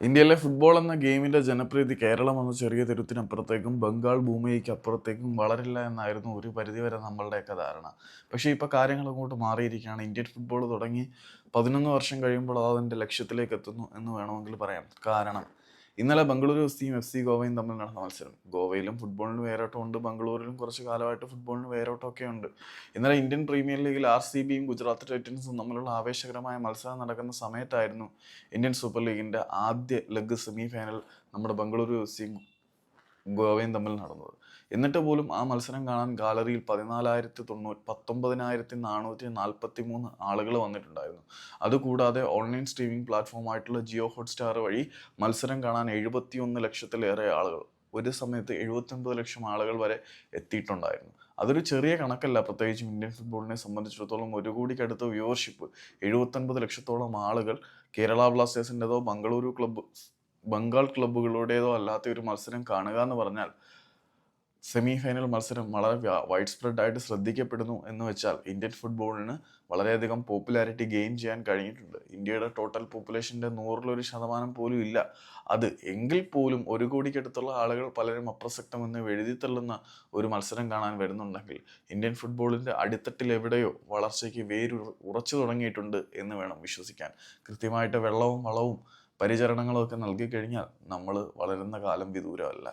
ഇന്ത്യയിലെ ഫുട്ബോൾ എന്ന ഗെയിമിന്റെ ജനപ്രീതി കേരളം എന്ന ചെറിയ തെരുത്തിനപ്പുറത്തേക്കും ബംഗാൾ ഭൂമിയ്ക്ക് അപ്പുറത്തേക്കും വളരില്ല എന്നായിരുന്നു ഒരു പരിധിവരെ നമ്മളുടെയൊക്കെ ധാരണ. പക്ഷേ ഇപ്പോൾ കാര്യങ്ങൾ അങ്ങോട്ട് മാറിയിരിക്കുകയാണ്. ഇന്ത്യൻ ഫുട്ബോൾ തുടങ്ങി പതിനൊന്ന് വർഷം കഴിയുമ്പോൾ അത് അതിന്റെ ലക്ഷ്യത്തിലേക്ക് എത്തുന്നു എന്ന് വേണമെങ്കിൽ പറയാം. കാരണം ഇന്നലെ ബംഗളൂരു എഫ് സിയും എഫ് സി ഗോവയും തമ്മിൽ നടന്ന മത്സരം. ഗോവയിലും ഫുട്ബോളിന് വേരോട്ടം ഉണ്ട്. ബംഗളൂരിലും കുറച്ച് കാലമായിട്ട് ഫുട്ബോളിന് വേരോട്ടമൊക്കെ ഉണ്ട്. ഇന്നലെ ഇന്ത്യൻ പ്രീമിയർ ലീഗിൽ ആർ സി ബിയും ഗുജറാത്ത് ടൈറ്റൻസും തമ്മിലുള്ള ആവേശകരമായ മത്സരം നടക്കുന്ന സമയത്തായിരുന്നു ഇന്ത്യൻ സൂപ്പർ ലീഗിന്റെ ആദ്യ ലെഗ് സെമി ഫൈനൽ നമ്മുടെ ബംഗളൂരു എഫ് സിയും ഗോവയും തമ്മിൽ നടന്നത്. എന്നിട്ട് പോലും ആ മത്സരം കാണാൻ ഗാലറിയിൽ പതിനാലായിരത്തി തൊണ്ണൂറ്റി പത്തൊമ്പതിനായിരത്തി നാനൂറ്റി നാൽപ്പത്തി മൂന്ന് ആളുകൾ വന്നിട്ടുണ്ടായിരുന്നു. അതുകൂടാതെ ഓൺലൈൻ സ്ട്രീമിംഗ് പ്ലാറ്റ്ഫോമായിട്ടുള്ള ജിയോ ഹോട്ട്സ്റ്റാർ വഴി മത്സരം കാണാൻ എഴുപത്തി ഒന്ന് ലക്ഷത്തിലേറെ ആളുകൾ ഒരു സമയത്ത് എഴുപത്തൊൻപത് ലക്ഷം ആളുകൾ വരെ എത്തിയിട്ടുണ്ടായിരുന്നു. അതൊരു ചെറിയ കണക്കല്ല പ്രത്യേകിച്ചും ഇന്ത്യൻ ഫുട്ബോളിനെ സംബന്ധിച്ചിടത്തോളം ഒരു കോടിക്കടുത്ത വ്യൂവർഷിപ്പ്. എഴുപത്തൊൻപത് ലക്ഷത്തോളം ആളുകൾ കേരള ബ്ലാസ്റ്റേഴ്സിന്റെതോ ബംഗളൂരു ക്ലബ്ബ് ബംഗാൾ ക്ലബ്ബുകളുടേതോ അല്ലാത്ത ഒരു മത്സരം കാണുക എന്ന് പറഞ്ഞാൽ സെമി ഫൈനൽ മത്സരം വളരെ വൈഡ് സ്പ്രെഡ് ആയിട്ട് ശ്രദ്ധിക്കപ്പെടുന്നു എന്ന് വെച്ചാൽ ഇന്ത്യൻ ഫുട്ബോളിന് വളരെയധികം പോപ്പുലാരിറ്റി ഗെയിൻ ചെയ്യാൻ കഴിഞ്ഞിട്ടുണ്ട്. ഇന്ത്യയുടെ ടോട്ടൽ പോപ്പുലേഷന്റെ നൂറിലൊരു ശതമാനം പോലും ഇല്ല. അത് എങ്കിൽ പോലും ഒരു കോടിക്കടുത്തുള്ള ആളുകൾ പലരും അപ്രസക്തമെന്ന് എഴുതി തള്ളുന്ന ഒരു മത്സരം കാണാൻ വരുന്നുണ്ടെങ്കിൽ ഇന്ത്യൻ ഫുട്ബോളിന്റെ അടിത്തട്ടിൽ എവിടെയോ വളർച്ചയ്ക്ക് വേരു ഉറച്ചു തുടങ്ങിയിട്ടുണ്ട് എന്ന് വേണം വിശ്വസിക്കാൻ. കൃത്യമായിട്ട് വെള്ളവും വളവും പരിചരണങ്ങളും ഒക്കെ നൽകി കഴിഞ്ഞാൽ നമ്മൾ വളരുന്ന കാലം വിദൂരമല്ല.